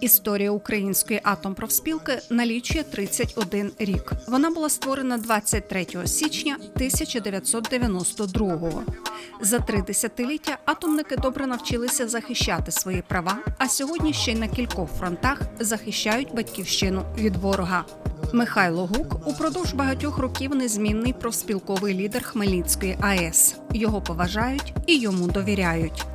Історія української атомпрофспілки налічує 31 рік. Вона була створена 23 січня 1992-го. За три десятиліття атомники добре навчилися захищати свої права, а сьогодні ще й на кількох фронтах захищають батьківщину від ворога. Михайло Гук упродовж багатьох років незмінний профспілковий лідер Хмельницької АЕС. Його поважають і йому довіряють.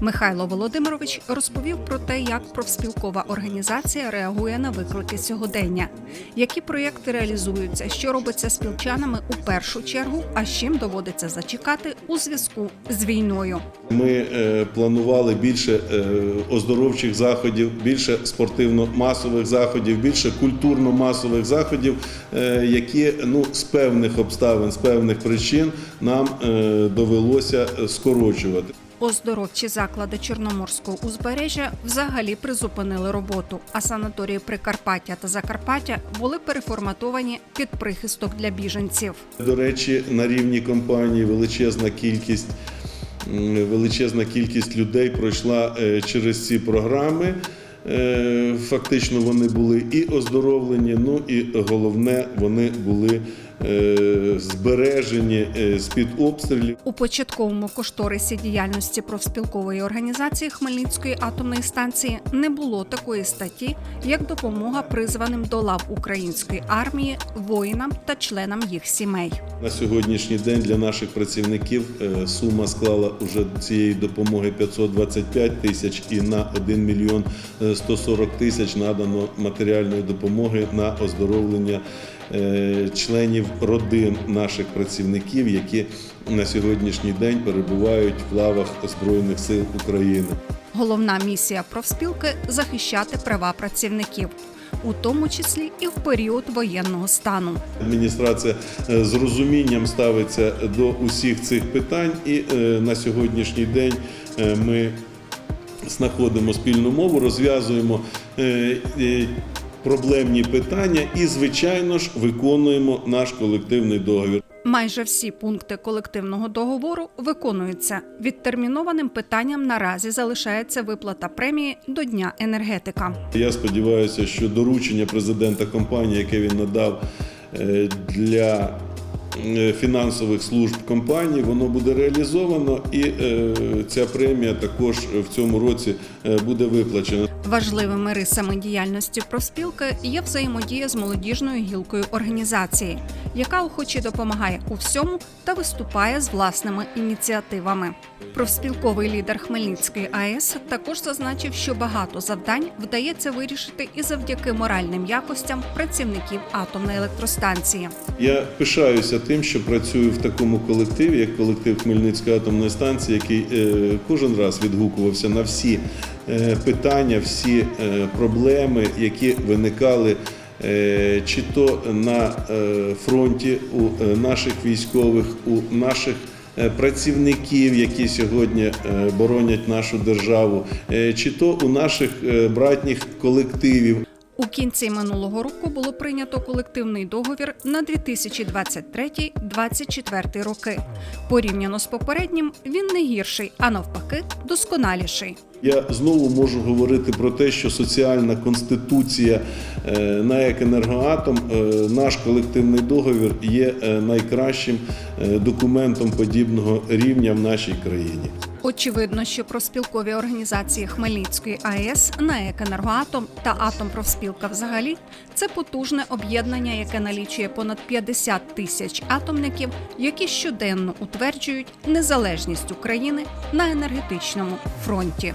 Михайло Володимирович розповів про те, як профспілкова організація реагує на виклики сьогодення, які проєкти реалізуються, що робиться спілчанами у першу чергу, а з чим доводиться зачекати у зв'язку з війною. Ми е, планували більше е, оздоровчих заходів, більше спортивно-масових заходів, більше культурно-масових заходів, е, які ну, з певних обставин, з певних причин нам довелося скорочувати. Оздоровчі заклади Чорноморського узбережжя взагалі призупинили роботу, а санаторії Прикарпаття та Закарпаття були переформатовані під прихисток для біженців. До речі, на рівні компанії величезна кількість. Величезна кількість людей пройшла е, через ці програми. Е, Фактично вони були і оздоровлені, ну і головне, вони були збережені е, з-під обстрілів. У початковому кошторисі діяльності профспілкової організації Хмельницької атомної станції не було такої статті, як допомога призваним до лав української армії, воїнам та членам їх сімей. На сьогоднішній день для наших працівників е, сума склала уже цієї допомоги 525 тисяч і на 1 мільйон е, 140 тисяч надано матеріальної допомоги на оздоровлення е, членів родин наших працівників, які на сьогоднішній день перебувають в лавах Збройних сил України. Головна місія профспілки захищати права працівників, у тому числі і в період воєнного стану. Адміністрація е, з розумінням ставиться до усіх цих питань, і е, на сьогоднішній день е, ми знаходимо спільну мову, розв'язуємо е, е, проблемні питання і, звичайно ж, виконуємо наш колективний договір. Майже всі пункти колективного договору виконуються. Відтермінованим питанням наразі залишається виплата премії до Дня енергетика. Я сподіваюся, що доручення президента компанії, яке він надав е, для фінансових служб компанії, воно буде реалізовано, і е, ця премія також в цьому році е, буде виплачена. Важливими рисами діяльності профспілки є взаємодія з молодіжною гілкою організації, яка охоче допомагає у всьому та виступає з власними ініціативами. Профспілковий лідер Хмельницької АЕС також зазначив, що багато завдань вдається вирішити і завдяки моральним якостям працівників атомної електростанції. Я пишаюся тим, що працюю в такому колективі, як колектив Хмельницької атомної станції, який е, кожен раз відгукувався на всі е, питання, всі е, проблеми, які виникали. Чи то на фронті у наших військових, у наших працівників, які сьогодні боронять нашу державу, чи то у наших братніх колективів, У кінці минулого року було прийнято колективний договір на 2023-2024 роки. Порівняно з попереднім, він не гірший, а навпаки, досконаліший. Я знову можу говорити про те, що соціальна конституція е, НАЕК «Енергоатом», е, наш колективний договір є е, найкращим документом подібного рівня в нашій країні. Очевидно, що профспілкові організації Хмельницької АЕС, НАЕК «Енергоатом» та Атомпрофспілка взагалі це потужне об'єднання, яке налічує понад 50 тисяч атомників, які щоденно утверджують незалежність України на енергетичному фронті.